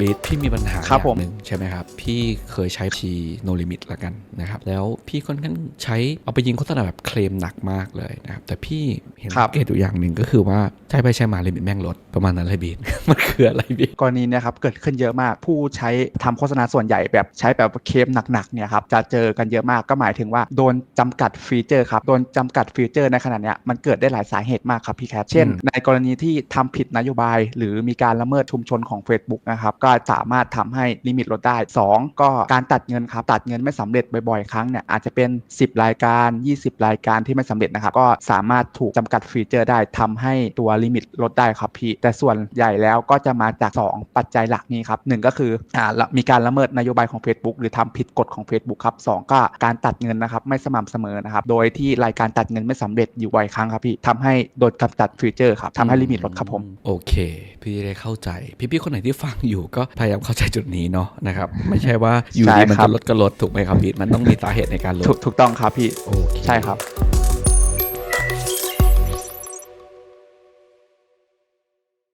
บีทพี่มีปัญหาอครับย่าผมงหนึ่งใช่ไหมครับ พี่เคยใช้ชีโนลิมิตละกันนะครับ แล้วพี่ค่อนข้างใช้เอาไปยิงโฆษณาแบบเคลมหนักมากเลยนะครับ แต่พี่เห็นครัสับงเกตอยู่อย่างหนึ่งก็คือว่าใช้ไปใช้มาลิมิตแม่งลดประมาณนั้นเลยบีทมันคืออะไรบีทกรณีเนี้ครับเกิดขึ้นเยอะมากผู้ใช้ทำโฆษณาส่วนใหญ่แบบใช้แบบเคลมหนักๆเนี่ยครับจะเจอกันเยอะมากก็หมายถึงว่าโดนจำกัดฟีเจอร์ครับโดนจำกัดฟีเจอร์ในขณะเนี้ยมันเกิดได้หลายสาเหตุมากครับพี่แคทเช่นอืมในกรณีที่ทำผิดนโยบาย หรือมีการละเมิดชุมชนของ Facebook นะครับก็สามารถทำให้ลิมิตลดได้ 2 ก็การตัดเงินครับ ตัดเงินไม่สำเร็จบ่อยๆ ครั้งเนี่ยอาจจะเป็น 10 รายการ 20 รายการที่ไม่สำเร็จนะครับ ก็สามารถถูกจำกัดฟีเจอร์ได้ทำให้ตัวลิมิตลดได้ครับพี่ แต่ส่วนใหญ่แล้วก็จะมาจาก 2 ปัจจัยหลักนี้ครับหนึ่งก็คืออ่ามีการละเมิดนโยบายของ Facebook หรือทำผิดกฎของ Facebook ครับสองก็การตัดเงินนะครับไม่สม่ำเสมอนะครับ โดยที่รายการตัดเงินไม่สำเร็จอยู่บ่อยครั้งครับพี่ทำให้โดนกำจัดฟีเจอร์ครับทำให้ลิมิตลดครับผม โอเค พี่ได้เข้าใจ พี่ๆคนไหนที่ฟังอยู่ก็พยายามเข้าใจจุดนี้เนาะนะครับไม่ใช่ว่าอยู่ใช่ดีมันครับจะลดก็ลดถูกไหมครับบีทมันต้องมีสาเหตุในการลดถูกถูกต้องครับพี่โอเคใช่ครับ